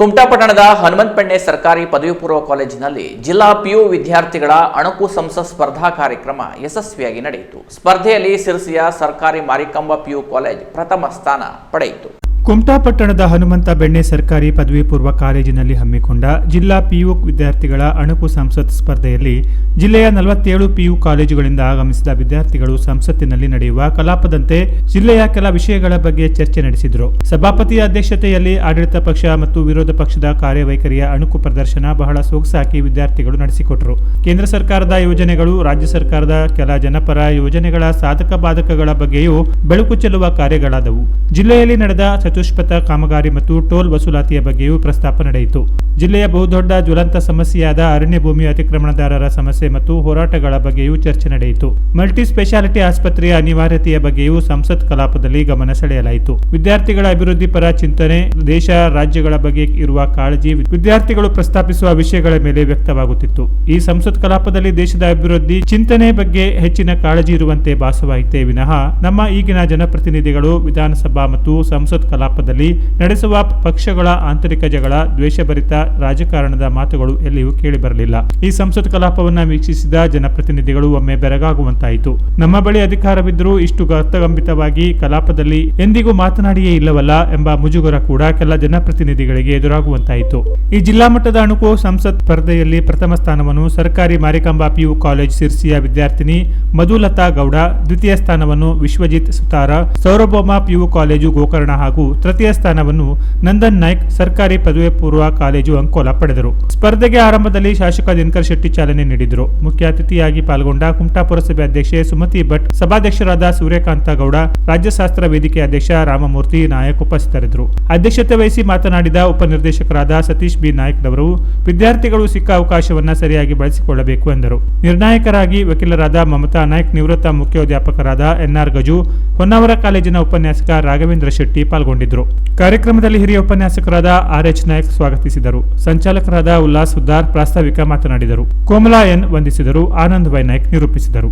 ಕುಮಟಾ ಹನುಮಂತ ಪೆಣ್ಣೆ ಸರ್ಕಾರಿ ಪದವಿ ಪೂರ್ವ ಕಾಲೇಜಿನಲ್ಲಿ ಜಿಲ್ಲಾ ಪಿಯು ವಿದ್ಯಾರ್ಥಿಗಳ ಅಣಕು ಸಂಸತ್ ಸ್ಪರ್ಧಾ ಕಾರ್ಯಕ್ರಮ ಯಶಸ್ವಿಯಾಗಿ ನಡೆಯಿತು. ಸ್ಪರ್ಧೆಯಲ್ಲಿ ಸಿರಸಿಯ ಸರ್ಕಾರಿ ಮಾರಿಕಂಬ ಪಿಯು ಕಾಲೇಜ್ ಪ್ರಥಮ ಸ್ಥಾನ ಪಡೆಯಿತು. ಕುಮಟಾ ಪಟ್ಟಣದ ಹನುಮಂತ ಬೆಣ್ಣೆ ಸರ್ಕಾರಿ ಪದವಿ ಪೂರ್ವ ಕಾಲೇಜಿನಲ್ಲಿ ಹಮ್ಮಿಕೊಂಡ ಜಿಲ್ಲಾ ಪಿಯು ವಿದ್ಯಾರ್ಥಿಗಳ ಅಣುಕು ಸಂಸತ್ ಸ್ಪರ್ಧೆಯಲ್ಲಿ ಜಿಲ್ಲೆಯ ನಲವತ್ತೇಳು ಪಿಯು ಕಾಲೇಜುಗಳಿಂದ ಆಗಮಿಸಿದ ವಿದ್ಯಾರ್ಥಿಗಳು ಸಂಸತ್ತಿನಲ್ಲಿ ನಡೆಯುವ ಕಲಾಪದಂತೆ ಜಿಲ್ಲೆಯ ಕೆಲ ವಿಷಯಗಳ ಬಗ್ಗೆ ಚರ್ಚೆ ನಡೆಸಿದರು. ಸಭಾಪತಿಯ ಅಧ್ಯಕ್ಷತೆಯಲ್ಲಿ ಆಡಳಿತ ಪಕ್ಷ ಮತ್ತು ವಿರೋಧ ಪಕ್ಷದ ಕಾರ್ಯವೈಖರಿಯ ಅಣುಕು ಪ್ರದರ್ಶನ ಬಹಳ ಸೊಗಸಾಗಿ ವಿದ್ಯಾರ್ಥಿಗಳು ನಡೆಸಿಕೊಟ್ಟರು ಕೇಂದ್ರ ಸರ್ಕಾರದ ಯೋಜನೆಗಳು, ರಾಜ್ಯ ಸರ್ಕಾರದ ಕೆಲ ಜನಪರ ಯೋಜನೆಗಳ ಸಾಧಕ ಬಾಧಕಗಳ ಬಗ್ಗೆಯೂ ಬೆಳಕು ಚೆಲ್ಲುವ ಕಾರ್ಯಗಳಾದವು. ಜಿಲ್ಲೆಯಲ್ಲಿ ನಡೆದ ಚತುಷ್ಪಥ ಕಾಮಗಾರಿ ಮತ್ತು ಟೋಲ್ ವಸೂಲಾತಿಯ ಬಗ್ಗೆಯೂ ಪ್ರಸ್ತಾಪ ನಡೆಯಿತು. ಜಿಲ್ಲೆಯ ಬಹುದೊಡ್ಡ ಜ್ವಲಂತ ಸಮಸ್ಯೆಯಾದ ಅರಣ್ಯ ಭೂಮಿ ಅತಿಕ್ರಮಣದಾರರ ಸಮಸ್ಯೆ ಮತ್ತು ಹೋರಾಟಗಳ ಬಗ್ಗೆಯೂ ಚರ್ಚೆ ನಡೆಯಿತು. ಮಲ್ಟಿ ಸ್ಪೆಷಾಲಿಟಿ ಆಸ್ಪತ್ರೆಯ ಅನಿವಾರ್ಯತೆಯ ಬಗ್ಗೆಯೂ ಸಂಸತ್ ಕಲಾಪದಲ್ಲಿ ಗಮನ ಸೆಳೆಯಲಾಯಿತು. ವಿದ್ಯಾರ್ಥಿಗಳ ಅಭಿವೃದ್ಧಿ ಪರ ಚಿಂತನೆ, ದೇಶ, ರಾಜ್ಯಗಳ ಬಗ್ಗೆ ಇರುವ ಕಾಳಜಿ ವಿದ್ಯಾರ್ಥಿಗಳು ಪ್ರಸ್ತಾಪಿಸುವ ವಿಷಯಗಳ ಮೇಲೆ ವ್ಯಕ್ತವಾಗುತ್ತಿತ್ತು. ಈ ಸಂಸತ್ ಕಲಾಪದಲ್ಲಿ ದೇಶದ ಅಭಿವೃದ್ಧಿ, ಚಿಂತನೆ ಬಗ್ಗೆ ಹೆಚ್ಚಿನ ಕಾಳಜಿ ಇರುವಂತೆ ಭಾಸವಾಯಿತೇ ವಿನಃ ನಮ್ಮ ಈಗಿನ ಜನಪ್ರತಿನಿಧಿಗಳು ವಿಧಾನಸಭಾ ಮತ್ತು ಸಂಸತ್ ಕಲಾಪದಲ್ಲಿ ನಡೆಸುವ ಪಕ್ಷಗಳ ಆಂತರಿಕ ಜಗಳ, ದ್ವೇಷಭರಿತ ರಾಜಕಾರಣದ ಮಾತುಗಳು ಎಲ್ಲಿಯೂ ಕೇಳಿಬರಲಿಲ್ಲ. ಈ ಸಂಸತ್ ಕಲಾಪವನ್ನು ವೀಕ್ಷಿಸಿದ ಜನಪ್ರತಿನಿಧಿಗಳು ಒಮ್ಮೆ ಬೆರಗಾಗುವಂತಾಯಿತು. ನಮ್ಮ ಬಳಿ ಅಧಿಕಾರವಿದ್ದರೂ ಇಷ್ಟು ಅರ್ಥಗಂಭಿತವಾಗಿ ಕಲಾಪದಲ್ಲಿ ಎಂದಿಗೂ ಮಾತನಾಡಿಯೇ ಇಲ್ಲವಲ್ಲ ಎಂಬ ಮುಜುಗರ ಕೂಡ ಕೆಲ ಜನಪ್ರತಿನಿಧಿಗಳಿಗೆ ಎದುರಾಗುವಂತಾಯಿತು. ಈ ಜಿಲ್ಲಾ ಮಟ್ಟದ ಅಣುಕು ಸಂಸತ್ ಸ್ಪರ್ಧೆಯಲ್ಲಿ ಪ್ರಥಮ ಸ್ಥಾನವನ್ನು ಸರ್ಕಾರಿ ಮಾರಿಕಾಂಬಾ ಪಿಯು ಕಾಲೇಜ್ ಸಿರ್ಸಿಯ ವಿದ್ಯಾರ್ಥಿನಿ ಮಧುಲತಾ ಗೌಡ, ದ್ವಿತೀಯ ಸ್ಥಾನವನ್ನು ವಿಶ್ವಜಿತ್ ಸುತಾರ, ಸೌರಭೌಮ ಪಿಯು ಕಾಲೇಜು ಗೋಕರ್ಣ ಹಾಗೂ ತೃತೀಯ ಸ್ಥಾನವನ್ನು ನಂದನ್ ನಾಯ್ಕ್ ಸರ್ಕಾರಿ ಪದವಿ ಪೂರ್ವ ಕಾಲೇಜು ಅಂಕೋಲ ಪಡೆದರು. ಸ್ಪರ್ಧೆಗೆ ಆರಂಭದಲ್ಲಿ ಶಾಸಕ ದಿನಕರ್ ಶೆಟ್ಟಿ ಚಾಲನೆ ನೀಡಿದರು. ಮುಖ್ಯ ಅತಿಥಿಯಾಗಿ ಪಾಲ್ಗೊಂಡ ಕುಮಟಾ ಪುರಸಭೆ ಅಧ್ಯಕ್ಷೆ ಸುಮತಿ ಭಟ್, ಸಭಾಧ್ಯಕ್ಷರಾದ ಸೂರ್ಯಕಾಂತ ಗೌಡ, ರಾಜ್ಯಶಾಸ್ತ್ರ ವೇದಿಕೆ ಅಧ್ಯಕ್ಷ ರಾಮಮೂರ್ತಿ ನಾಯಕ್ ಉಪಸ್ಥಿತರಿದ್ದರು. ಅಧ್ಯಕ್ಷತೆ ವಹಿಸಿ ಮಾತನಾಡಿದ ಉಪನಿರ್ದೇಶಕರಾದ ಸತೀಶ್ ಬಿ. ನಾಯ್ಕ ಅವರು ವಿದ್ಯಾರ್ಥಿಗಳು ಸಿಕ್ಕ ಅವಕಾಶವನ್ನು ಸರಿಯಾಗಿ ಬಳಸಿಕೊಳ್ಳಬೇಕು ಎಂದರು. ನಿರ್ಣಾಯಕರಾಗಿ ವಕೀಲರಾದ ಮಮತಾ ನಾಯ್ಕ್, ನಿವೃತ್ತ ಮುಖ್ಯೋಧ್ಯಾಪಕರಾದ ಎನ್ಆರ್ ಗಜು, ಹೊನ್ನಾವರ ಕಾಲೇಜಿನ ಉಪನ್ಯಾಸಕ ರಾಘವೇಂದ್ರ ಶೆಟ್ಟಿ ಪಾಲ್ಗೊಂಡಿದ್ದರು ಕಾರ್ಯಕ್ರಮದಲ್ಲಿ ಹಿರಿಯ ಉಪನ್ಯಾಸಕರಾದ ಆರ್ ಎಚ್ ನಾಯಕ್ ಸ್ವಾಗತಿಸಿದರು. ಸಂಚಾಲಕರಾದ ಉಲ್ಲಾಸ್ ಸುದ್ದಾರ್ ಪ್ರಾಸ್ತಾವಿಕ ಮಾತನಾಡಿದರು. ಕೋಮಲಾ ಎನ್ ವಂದಿಸಿದರು. ಆನಂದ್ ವೈ ನಾಯ್ಕ್ ನಿರೂಪಿಸಿದರು.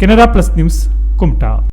Canara plus news, Kumta.